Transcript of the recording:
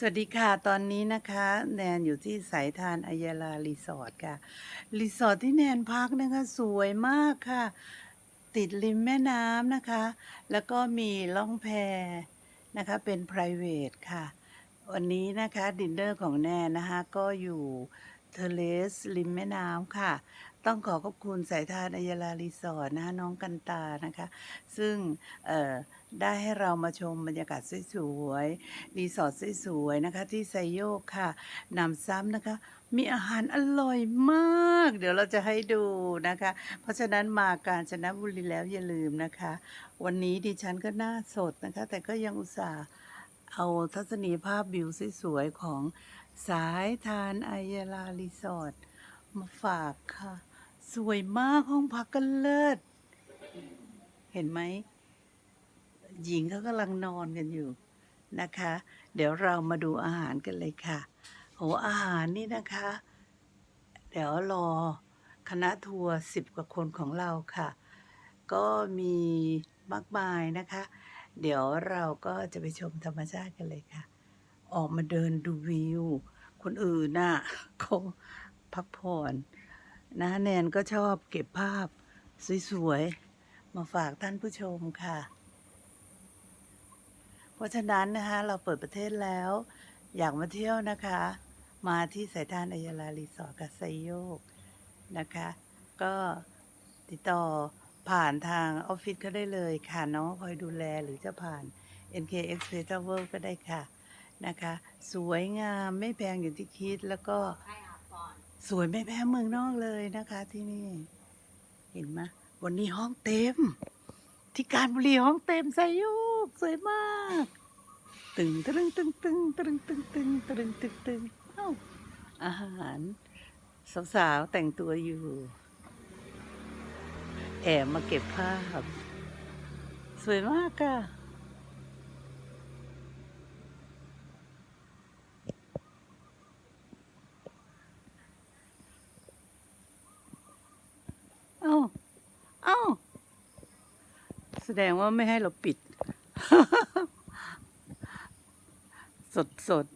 สวัสดีค่ะ ตอนนี้นะคะ แนนอยู่ที่สายทานอัยาลารีสอร์ทค่ะ รีสอร์ทที่แนนพักนะคะ สวยมากค่ะ ติดริมแม่น้ำนะคะ แล้วก็มีล่องแพนะคะ เป็น p r i v a t ค่ะ วันนี้นะคะ ดินเนอร์ของแนนนะคะ ก็อยู่เทเลสริมแม่น้ำค่ะ ต้องขอขอบคุณสายทานอัยลารีสอร์ทนะคะน้องกันตานะคะ ซึ่งได้ให้เรามาชมบรรยากาศสวยๆรีสอร์ทสวยๆนะคะ ที่ไซโยกค่ะนำซ้ำนะคะ มีอาหารอร่อยมาก เดี๋ยวเราจะให้ดูนะคะ เพราะฉะนั้นมากาญจนบุรีแล้วอย่าลืมนะคะ วันนี้ดิฉันก็หน้าสดนะคะ แต่ก็ยังอุตส่าห์เอาทัศนียภาพวิวสวยๆของสายทานไอยาลารีสอร์ทมาฝากค่ะ สวยมากห้องพักก็เลิศ เห็นไหม หญิงเขากำลังนอนกันอยู่นะคะ เดี๋ยวเรามาดูอาหารกันเลยค่ะ โหอาหารนี่นะคะ เดี๋ยวรอคณะทัวร์สิบกว่าคนของเราค่ะ ก็มีมากมายนะคะ เดี๋ยวเราก็จะไปชมธรรมชาติกันเลยค่ะ ออกมาเดินดูวิว คนอื่นน่ะเขาพักผ่อน นะแนนก็ชอบเก็บภาพสวยๆ มาฝากท่านผู้ชมค่ะ เพราะฉะนั้นนะคะเราเปิดประเทศแล้ว อยากมาเที่ยวนะคะ มาที่สายทานอัยาลารีสอร์ทกับไซโยกนะคะ ก็ติดต่อผ่านทางออฟฟิศก็ได้เลยค่ะ น้องคอยดูแลหรือจะผ่าน NK Express Travel ก็ได้ค่ะนะคะ สวยงามไม่แพงอย่างที่คิดแล้วก็ สวยไม่แพ้เมืองนอกเลยนะคะ ที่นี่ เห็นไหมวันนี้ห้องเต็ม ที่การบุรีห้องเต็มไซโยกสวยมาก ตึงตึงตึงตึงตึงตึงตึงตึงตึงตึงเอ้าอาหารสาวๆแต่งตัวอยู่ แอบมาเก็บภาพ สวยมากค่ะ เอ้า เอ้า แสดงว่าไม่ให้เราปิด สดสด